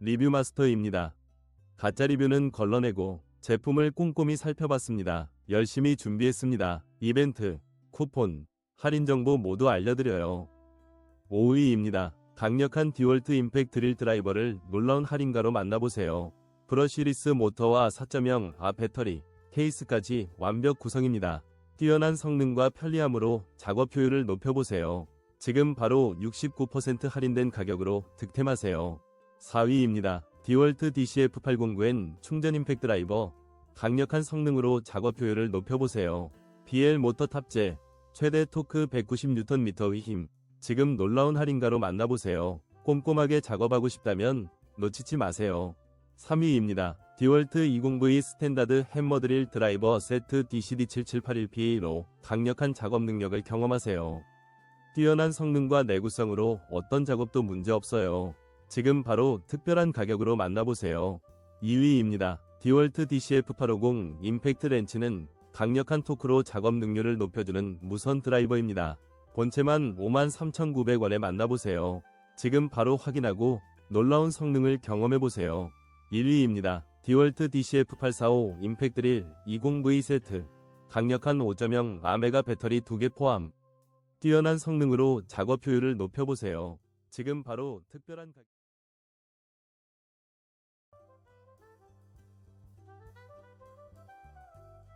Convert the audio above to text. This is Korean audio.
리뷰 마스터입니다. 가짜 리뷰는 걸러내고 제품을 꼼꼼히 살펴봤습니다. 열심히 준비했습니다. 이벤트, 쿠폰, 할인 정보 모두 알려드려요. 5위입니다. 강력한 디월트 임팩 드릴 드라이버를 놀라운 할인가로 만나보세요. 브러쉬리스 모터와 4.0 아 배터리, 케이스까지 완벽 구성입니다. 뛰어난 성능과 편리함으로 작업 효율을 높여보세요. 지금 바로 69% 할인된 가격으로 득템하세요. 4위입니다. 디월트 DCF809N 충전 임팩 드라이버 강력한 성능으로 작업 효율을 높여보세요. BL 모터 탑재 최대 토크 190Nm의 힘 지금 놀라운 할인가로 만나보세요. 꼼꼼하게 작업하고 싶다면 놓치지 마세요. 3위입니다. 디월트 20V 스탠다드 해머 드릴 드라이버 세트 DCD7781P로 강력한 작업 능력을 경험하세요. 뛰어난 성능과 내구성으로 어떤 작업도 문제없어요. 지금 바로 특별한 가격으로 만나보세요. 2위입니다. 디월트 DCF850 임팩트 렌치는 강력한 토크로 작업 능률을 높여주는 무선 드라이버입니다. 본체만 53,900원에 만나보세요. 지금 바로 확인하고 놀라운 성능을 경험해보세요. 1위입니다. 디월트 DCF845 임팩 드릴 20V 세트 강력한 5.0 아메가 배터리 2개 포함 뛰어난 성능으로 작업 효율을 높여보세요. 지금 바로 특별한 가격